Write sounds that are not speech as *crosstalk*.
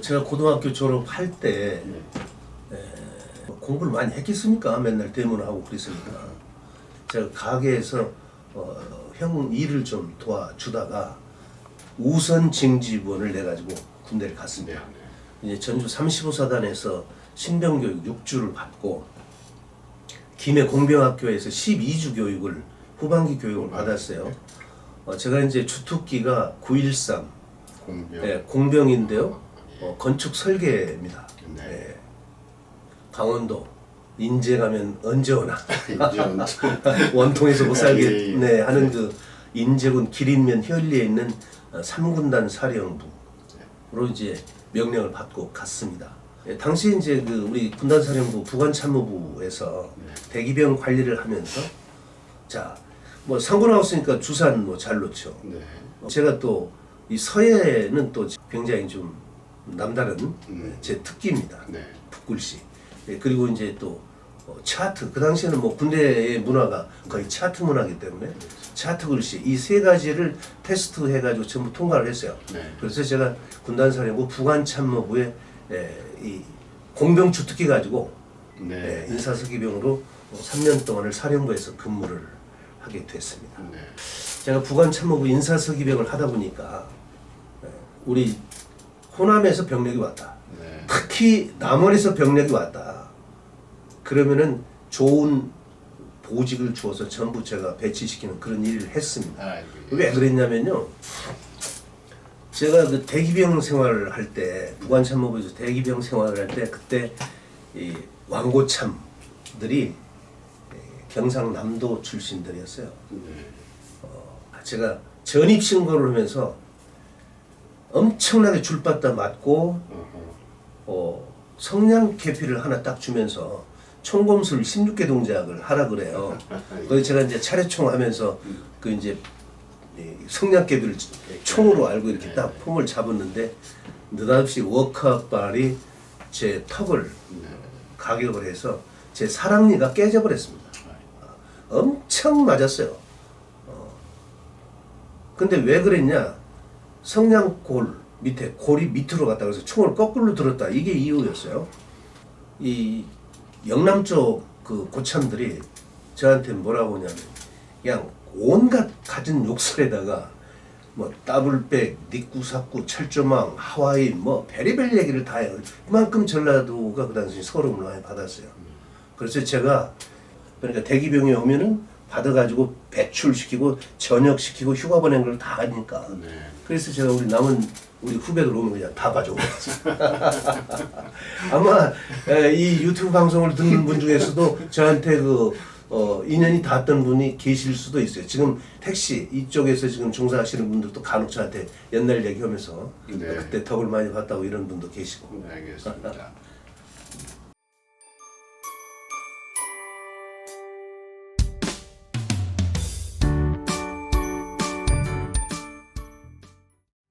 제가 고등학교 졸업할 때 네. 공부를 많이 했겠습니까? 맨날 대문하고 그랬으니까. 제가 가게에서 어, 형 일을 좀 도와주다가 우선 징집원을 내가지고 군대를 네. 갔습니다. 네. 이제 전주 35사단에서 신병교육 6주를 받고 김해 공병학교에서 12주 교육을 후반기 교육을 받았어요. 어, 제가 이제 주특기가 913 공병. 네, 공병인데요. 어, 건축 설계입니다. 네. 네. 강원도 인제 가면 언제 오나 *laughs* 이제 원통에서 못 예, 예. 살게 네, 하는 그 인제군 기린면 현리에 있는 어, 3군단 사령부로 이제 명령을 받고 갔습니다. 예, 당시 이제 그 우리 군단 사령부 부관 참모부에서 대기병 관리를 하면서 자뭐 상고 나왔으니까 주산 뭐 잘 놓죠. 네. 제가 또 이 서예는 또 굉장히 좀 남다른 음. 제 특기입니다. 네. 북글씨. 예, 그리고 이제 또 어, 차트. 그 당시에는 뭐 군대의 문화가 거의 차트 문화이기 때문에 차트 글씨 이 세 가지를 테스트 해가지고 전부 통과를 했어요. 네. 그래서 제가 군단사령부 부관참모부에 에, 이 공병 주특기 가지고 네. 예, 인사서기병으로 3년 동안을 사령부에서 근무를 하게 됐습니다. 네. 제가 부관참모부 인사서기병을 하다 보니까 예, 우리 호남에서 병력이 왔다. 네. 특히 남원에서 병력이 왔다. 그러면은 좋은 보직을 주어서 전부 제가 배치시키는 그런 일을 했습니다. 아, 왜 그랬냐면요. 제가 그 대기병 생활을 할 때, 부관참모부에서 대기병 생활을 할 때, 그때 이 왕고참들이 예, 경상남도 출신들이었어요. 네. 제가 전입 신고를 하면서 엄청나게 줄받다 맞고. 어, 성냥 계피를 하나 딱 주면서 총검술 16개 동작을 하라 그래요. *laughs* 그래서 제가 이제 차례총 하면서 그 이제 이 성냥 계피를 총으로 알고 이렇게 딱 폼을 잡았는데 느닷없이 워크아빨이 제 턱을 가격을 해서 제 사랑니가 깨져버렸습니다. 엄청 맞았어요. 어. 근데 왜 그랬냐? 성냥골 밑에 골이 밑으로 갔다 그래서 총을 거꾸로 들었다 이게 이유였어요. 이 영남 쪽 그 고참들이 저한테 뭐라고 하냐면 그냥 온갖 가진 욕설에다가 뭐 더블백, 니꾸사꾸, 철조망, 하와이 뭐 베리벨 얘기를 다 해요. 그만큼 전라도가 그 당시 서름을 많이 받았어요. 그래서 제가 그러니까 대기병이 오면은 받아가지고 배출시키고 전역시키고 휴가 보낸 걸 다 하니까 네. 그래서 제가 우리 남은 우리 후배들 오면 그냥 다 가져오고 *laughs* 아마 에, 이 유튜브 방송을 듣는 분 중에서도 저한테 그 어, 인연이 닿았던 분이 계실 수도 있어요. 지금 택시 이쪽에서 지금 종사하시는 분들도 간혹 저한테 옛날 얘기하면서 네. 그때 덕을 많이 봤다고 이런 분도 계시고 네, 알겠습니다. *laughs*